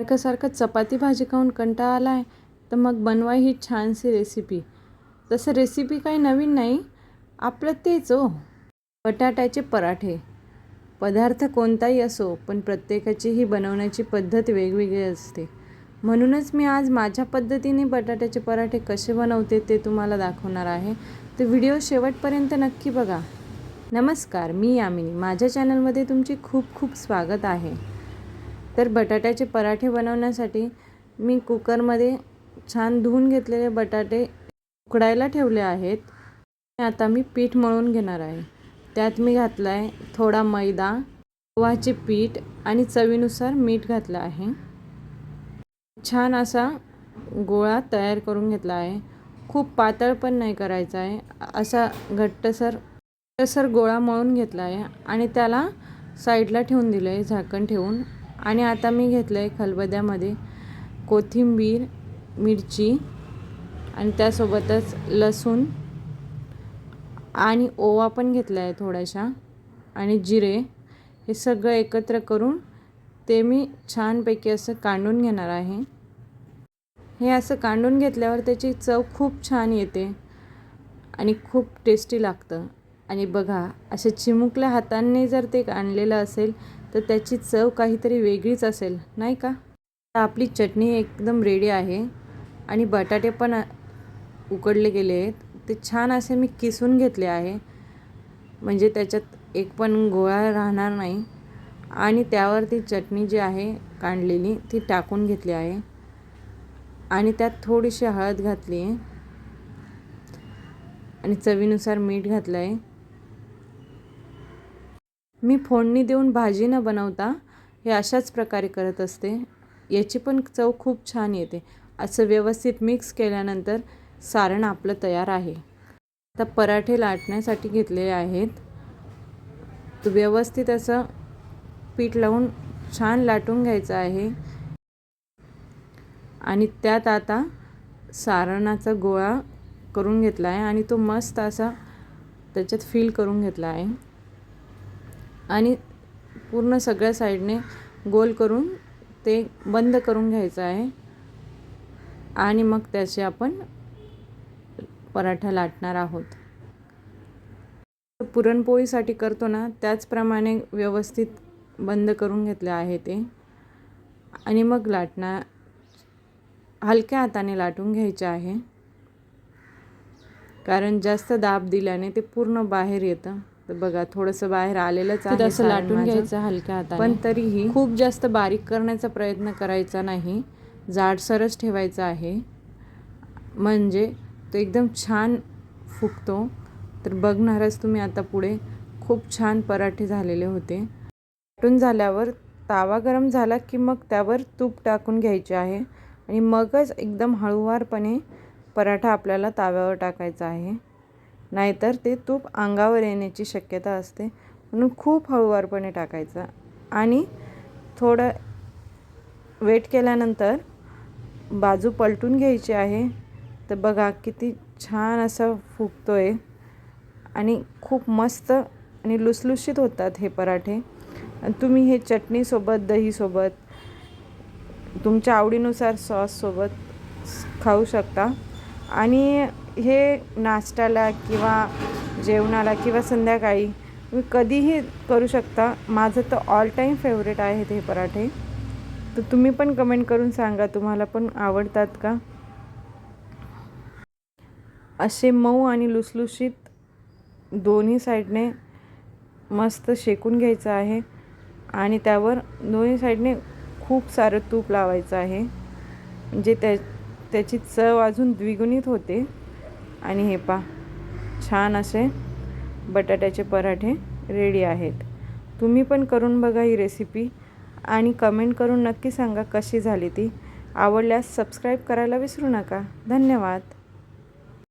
सारखं सारखं चपाती भाजी खाऊन कंटाळा आला आहे तर मग बनवा ही छानशी रेसिपी तसं रेसिपी काही नवीन नाही आपलं तेच हो. बटाट्याचे पराठे. पदार्थ कोणताही असो पण प्रत्येकाची ही बनवण्याची पद्धत वेगवेगळी असते. म्हणूनच मी आज माझ्या पद्धतीने बटाट्याचे पराठे कसे बनवते ते तुम्हाला दाखवणार आहे. तर व्हिडिओ शेवटपर्यंत नक्की बघा. नमस्कार मी यामिनी. माझ्या चॅनलमध्ये तुमचे खूप खूप स्वागत आहे. तर बटाट्याचे पराठे बनवण्यासाठी मी कुकरमध्ये छान धुवून घेतलेले बटाटे उकडायला ठेवले आहेत. आता मी पीठ मळून घेणार आहे. त्यात मी घातला आहे थोडा मैदा गव्हाचे पीठ आणि चवीनुसार मीठ घातलं आहे. छान असा गोळा तयार करून घेतला आहे. खूप पातळ पण नाही करायचा आहे. असा घट्टसर घट्टसर गोळा मळून घेतला आहे आणि त्याला साईडला ठेवून दिलं आहे झाकण ठेवून. आणि आता मी घेतलं आहे खलबद्यामध्ये कोथिंबीर मिरची आणि त्यासोबतच लसूण आणि ओवा पण घेतला आहे थोड्याशा आणि जिरे. हे सगळं एकत्र करून ते मी छानपैकी असं कांडून घेणार आहे. हे असं कांडून घेतल्यावर त्याची चव खूप छान येते आणि खूप टेस्टी लागतं. आणि बघा अशा चिमुकल्या हातांनी जर ते आणलेलं असेल तर त्याची चव काहीतरी वेगळीच असेल नाही का? आपली चटणी एकदम रेडी आहे आणि बटाटे पण उकडले गेले आहेत. ते छान असे मी किसून घेतले आहे. म्हणजे त्याच्यात एक पण गोळा राहणार नाही. आणि त्यावर ती चटणी जी आहे काढलेली ती टाकून घेतली आहे. आणि त्यात थोडीशी हळद घातली आहे. आणि चवीनुसार मीठ घातलं आहे मी फोडणी देऊन भाजी न बनवता हे अशाच प्रकारे करत असते. याची पण चव खूप छान येते. असं व्यवस्थित मिक्स केल्यानंतर सारण आपलं तयार आहे. आता पराठे लाटण्यासाठी घेतलेले आहेत. तो व्यवस्थित असं पीठ लावून छान लाटून घ्यायचं आहे. आणि त्यात आता सारणाचा गोळा करून घेतला आहे आणि तो मस्त असा त्याच्यात फील करून घेतला आहे. आणि पूर्ण सगळ्या साईडने गोल करून ते बंद करून घ्यायचं आहे. आणि मग त्याचे आपण पराठा लाटणार आहोत. पुरणपोळीसाठी करतो ना त्याचप्रमाणे व्यवस्थित बंद करून घेतले आहे ते. आणि मग लाटणार हलक्या हाताने लाटून घ्यायचे आहे. कारण जास्त दाब दिल्याने ते पूर्ण बाहेर येतं. तर बघा थोडंसं बाहेर आलेलंच आहे असं लाटून. घ्यायचं हलक्या हाताने. पण तरीही खूप जास्त बारीक करण्याचा प्रयत्न करायचा नाही. जाडसरच ठेवायचा आहे. म्हणजे तो एकदम छान फुगतो. तर बघणारच तुम्ही आता पुढे. खूप छान पराठे झालेले होते. लाटून झाल्यावर तावा गरम झाला की मग त्यावर तूप टाकून घ्यायचे आहे. आणि मगच एकदम हळूवारपणे पराठा आपल्याला ताव्यावर टाकायचा आहे. नाहीतर ते तूप अंगावर येण्याची शक्यता असते. म्हणून खूप हळूवारपणे टाकायचं. आणि थोडं वेट केल्यानंतर बाजू पलटून घ्यायची आहे. तर बघा किती छान असं फुगतो आहे आणि खूप मस्त आणि लुसलुशीत होतात हे पराठे. तुम्ही हे चटणीसोबत दहीसोबत तुमच्या आवडीनुसार सॉससोबत खाऊ शकता. आणि हे नाश्त्याला किंवा जेवणाला किंवा संध्याकाळी तुम्ही कधीही करू शकता. माझं तर ऑल टाईम फेवरेट आहेत हे पराठे. तर तुम्ही पण कमेंट करून सांगा तुम्हाला पण आवडतात का? असे मऊ आणि लुसलुशीत दोन्ही साईडने मस्त शेकून घ्यायचं आहे आणि त्यावर दोन्ही साईडने खूप सारं तूप लावायचं आहे. म्हणजे त्या त्याची चव अजून द्विगुणित होते. आणि हे पा छान असे बटाट्याचे पराठे रेडी आहेत. तुम्ही पण करून बघा ही रेसिपी आणि कमेंट करून नक्की सांगा कशी झाली ती. आवडल्यास सबस्क्राईब करायला विसरू नका. धन्यवाद.